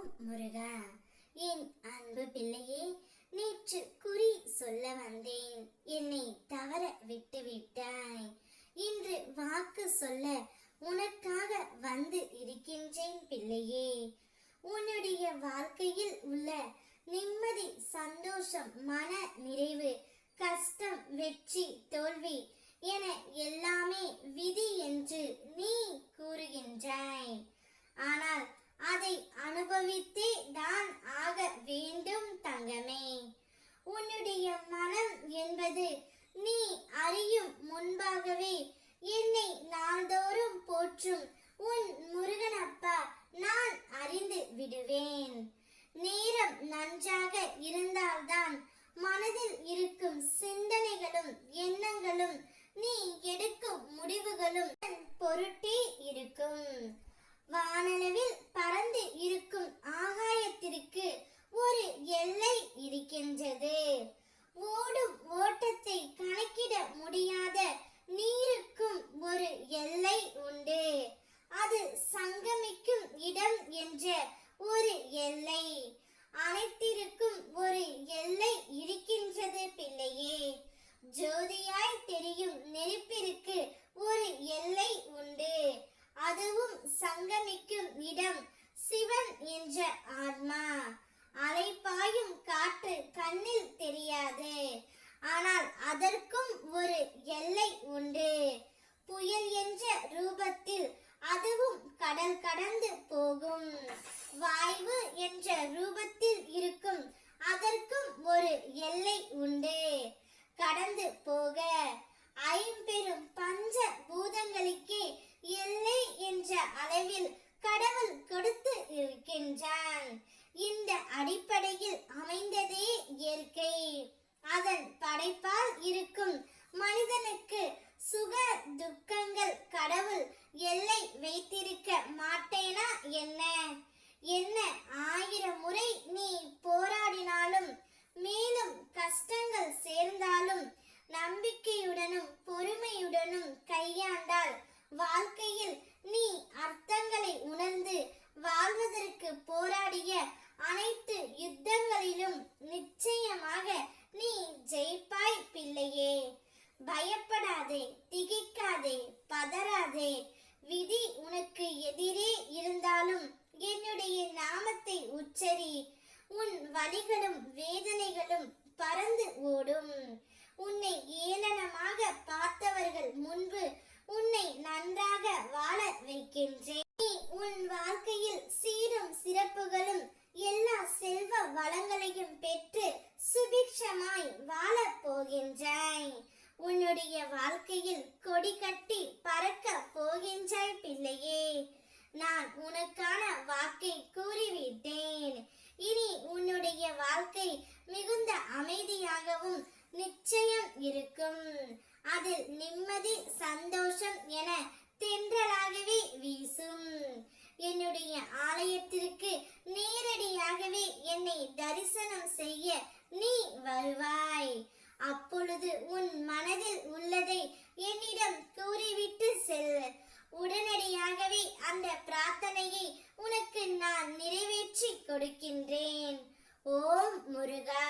ஓம் முருகா என் அன்பு பிள்ளையே நேற்று குறி சொல்ல வந்தேன். என்னை தவற விட்டு விட்டாய். இன்று வாக்கு சொல்ல உனக்காக வந்து இருக்கின்றேன் பிள்ளையே. உன்னுடைய வாழ்க்கையில் உள்ள நிம்மதி சந்தோஷம் மன நிறைவு கஷ்டம் வெற்றி நன்றாக இருந்தால்தான் மனதில் இருக்கும் சிந்தனைகளும் எண்ணங்களும் நீ எடுக்கும் முடிவுகளும் பொருட்டே இருக்கும். வானளவில் பறந்து இருக்கும் ஆகாயத்திற்கு ஒரு எல்லை இருக்கின்றது ஓடும் ஓட்டத்தை கணக்கிட முடியாத நீருக்கும் ஒரு எல்லை உண்டு அது சங்கமிக்கும் இடம் என்ற ஒரு எல்லை அனைத்திற்கும் ஒரு எல்லை இருக்கின்றது பிள்ளையே ஜோதியாய் தெரியும் நெருப்பிற்கு ஒரு எல்லை உண்டு தங்க நிற்கும் இடம் சிவன் என்ற ஆத்மா. அலைப்பாயும் காற்று கண்ணில் தெரியாது. ஆனால் அதற்கும் ஒரு எல்லை உண்டு. புயல் என்ற ரூபத்தில் அதுவும் கடல் கடந்து போகும். வாய்வு என்ற ரூபத்தில் இருக்கும் அதற்கும் ஒரு எல்லை உண்டு கடந்து போக ஐம்பெரும் பஞ்ச பூதங்களுக்கே எல்லை என்ற அளவில் கடவுள் கொடுத்து இருக்கின்றான். இந்த அடிப்படையில் அமைந்ததே இயற்கை. அதன் படைப்பால் இருக்கும் மனிதனுக்கு சுக துக்கங்கள் கடவுள் எல்லை வைத்திருக்க மாட்டேனா என்ன? என்ன ஆயிரம் முறை நீ போராடினாலும் மேலும் கஷ்டங்கள் சேர்ந்தாலும் நம்பிக்கையுடனும் பொறுமையுடனும் கையாண்டால் வாழ்க்கை அனைத்து யுத்தங்களிலும் நிச்சயமாக நீ ஜெயிப்பாய் பிள்ளையே. பயப்படாதே திகைக்காதே பதறாதே. விதி உனக்கு எதிரே இருந்தாலும் என்னுடைய நாமத்தை உச்சரி. உன் வலிகளும் வேதனைகளும் பறந்து ஓடும். உன்னை ஏளனமாக பார்த்தவர்கள் முன்பு உன்னை நன்றாக வாழ வைக்கின்றேன் நீ உன் வாழ்க்கையில் சீரும் சிறப்புகளும் எல்லா செல்வ வளங்களையும் பெற்று சுபிக்ஷமாய் வாழப் போகின்றாய். உன்னுடைய வாழ்க்கையில் கொடி கட்டி பறக்க போகின்றாய் பிள்ளையே. நான் உனக்கான வாக்கை கூறிவிட்டேன். இனி உன்னுடைய வாழ்க்கை மிகுந்த அமைதியாகவும் நிச்சயம் இருக்கும். அதில் நிம்மதி சந்தோஷம் என தென்றலாகவே வீசும். என்னுடைய ஆலயத்திற்கு நேரடியாகவே என்னை தரிசனம் செய்ய நீ வருவாய். அப்பொழுது உன் மனதில் உள்ளதை என்னிடம் கூறிவிட்டு செல். உடனடியாகவே அந்த பிரார்த்தனையை உனக்கு நான் நிறைவேற்றி கொடுக்கின்றேன். ஓம் முருகா.